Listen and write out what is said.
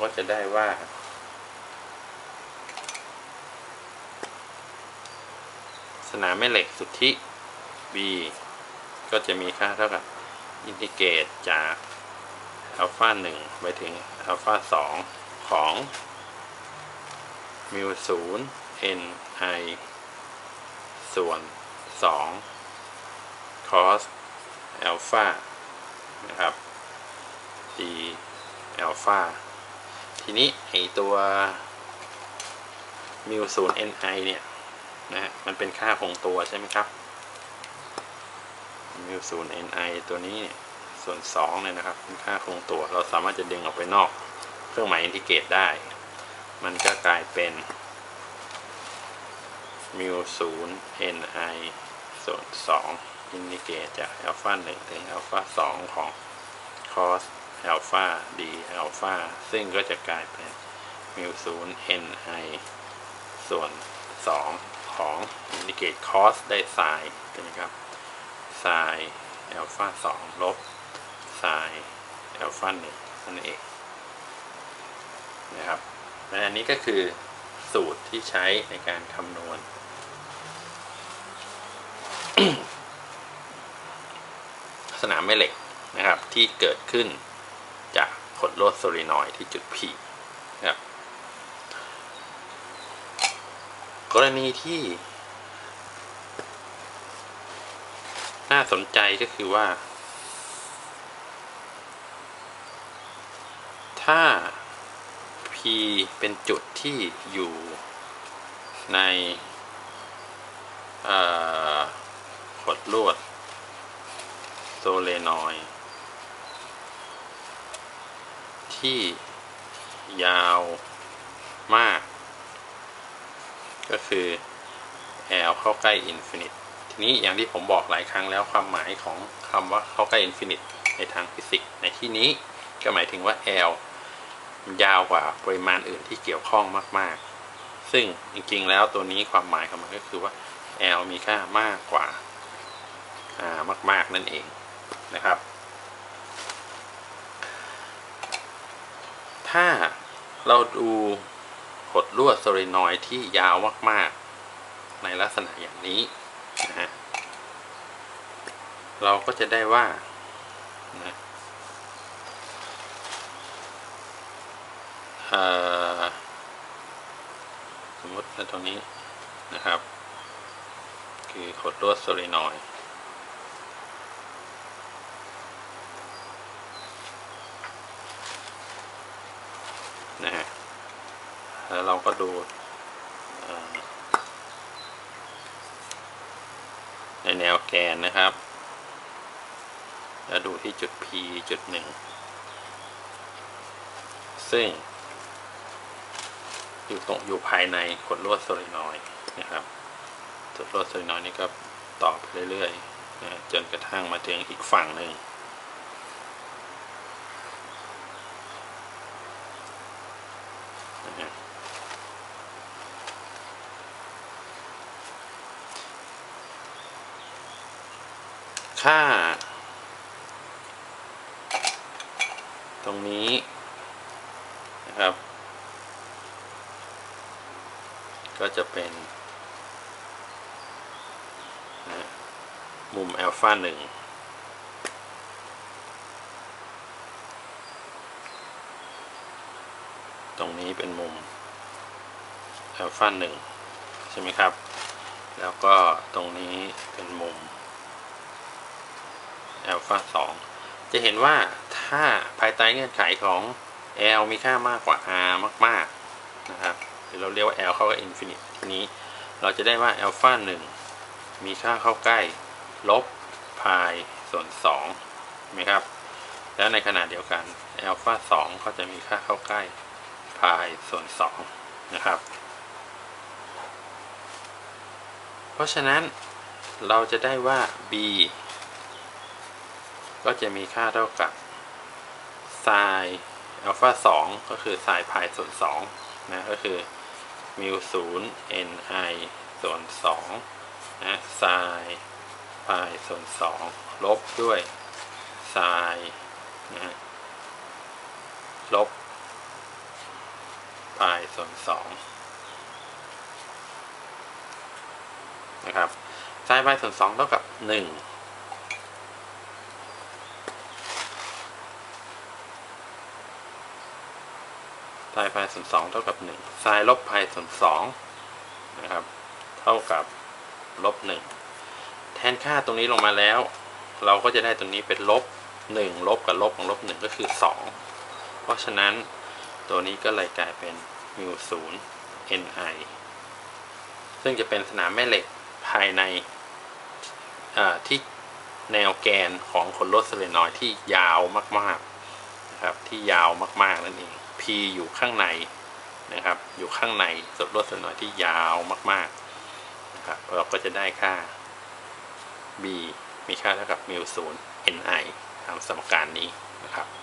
ก็จะได้ว่า สนามแม่เหล็กสุทธิ b ก็จะมีค่าเท่ากับอินทิเกรตจากอัลฟา1ไปถึงอัลฟา2ของมิวศูนย์ n i ส่วน2 cos อัลฟานะครับ d อัลฟา ทีนี้ไอตัวมิวศูนย์ ni เนี่ยนะฮะมันเป็นค่าคงตัวใช่ไหมครับมิวศูนย์ ni ตัวนี้เนี่ยส่วน2เนี่ยนะครับเป็นค่าคงตัว เราสามารถจะดึงออกไปนอก เครื่องหมายอินทิเกรตได้ มันก็กลายเป็นมิวศูนย์ ni ส่วน2อินทิเกรตจากอัลฟา1ถึงอัลฟา2ของ cos อัลฟา d อัลฟาซึ่งก็จะกลายเป็นมิวศูนย์ ni ส่วน 2 ของอินทิเกต cos ได้ sin ใช่ไหมครับ sin อัลฟา2ลบ sin อัลฟา1นั่นเองนะครับและอันนี้ก็คือสูตรที่ใช้ในการคำนวณสนามแม่เหล็กนะครับที่เกิดขึ้น กขดลวดโซลินอยด์ที่จุด P นะครับกรณีที่ น่าสนใจก็คือว่า ถ้า P เป็นจุดที่อยู่ในขดลวดโซเลนอยด์ ที่ยาวมาก ก็คือ L เข้าใกล้อินฟินิตทีนี้อย่างที่ผมบอกหลายครั้งแล้วความหมายของคำว่าเข้าใกล้อินฟินิตในทางฟิสิกส์ในที่นี้ก็หมายถึงว่า L ยาวกว่าปริมาณอื่นที่เกี่ยวข้องมาก ๆ ซึ่งจริงๆ แล้วตัวนี้ความหมายของมันก็คือว่า L มีค่ามากกว่าอ่ามาก ๆ นั่นเองนะครับ ถ้าเราดูขดลวดโซลินอยที่ยาวมากๆ ในลักษณะอย่างนี้นะฮะเราก็จะได้ว่านะสมมติในตรงนี้นะครับ คือขดลวดโซลินอย นะฮะ แล้วเราก็ดูในแนวแกนนะครับ แล้วดูที่จุด P จุดหนึ่ง ซึ่ง อยู่ตรงอยู่ภายในขดลวดโซลินอยนะครับขดลวดโซลินอยนี่ก็ต่อไปเรื่อยๆนะจนกระทั่งมาถึงอีกฝั่งหนึ่ง ค่า ตรงนี้นะครับ ก็จะเป็นนะมุมอัลฟาหนึ่งตรงนี้เป็นมุมอัลฟาหนึ่งใช่ไหมครับ แล้วก็ตรงนี้เป็น อัลฟาสองจะเห็นว่าถ้าภายใต้เงื่อนไขของ L มีค่ามากกว่า R มากๆนะครับหรือเราเรียกว่า L เข้ากับ infinite ทีนี้เราจะได้ว่าอัลฟาหนึ่งมีค่าเข้าใกล้ ลบพายส่วน2ไหมครับ แล้วในขณะเดียวกันอัลฟาสองก็จะมีค่าเข้าใกล้พายส่วน2นะครับ เพราะฉะนั้นเราจะได้ว่า b ก็จะมีค่าเท่ากับไซน์อัลฟาสองก็คือไซน์พายส่วนสองนะก็คือมิว0 ni ส่วนสองนะไซน์พายส่วนสองลบด้วยไซน์นะลบพายส่วนสองนะครับไซน์พายส่วนสองเท่ากับหนึ่งายพาส่วนสองเท่ากับหนึ่งทราลบไพาส่วนสองนะครับ เท่ากับลบหนึ่งแทนค่าตรงนี้ลงมาแล้ว เราก็จะได้ตรงนี้เป็นลบหนึ่งลบกับลบของลบหนึ่งก็คือสองเพราะฉะนั้นตัวนี้ก็เลยกลายเป็นมิวศูนย์ ni ซึ่งจะเป็นสนามแม่เหล็กภายในที่แนวแกนของขนรถเซเลนอยที่ยาวมากๆนะครับที่ยาวมากๆนั่นเอง p อยู่ข้างในนะครับ อยู่ข้างในส่วนลดโซเลนอยที่ยาวมากๆนะครับเราก็จะได้ค่า b มีค่าเท่ากับมิวศูนย์ ni ตามสมการนี้นะครับ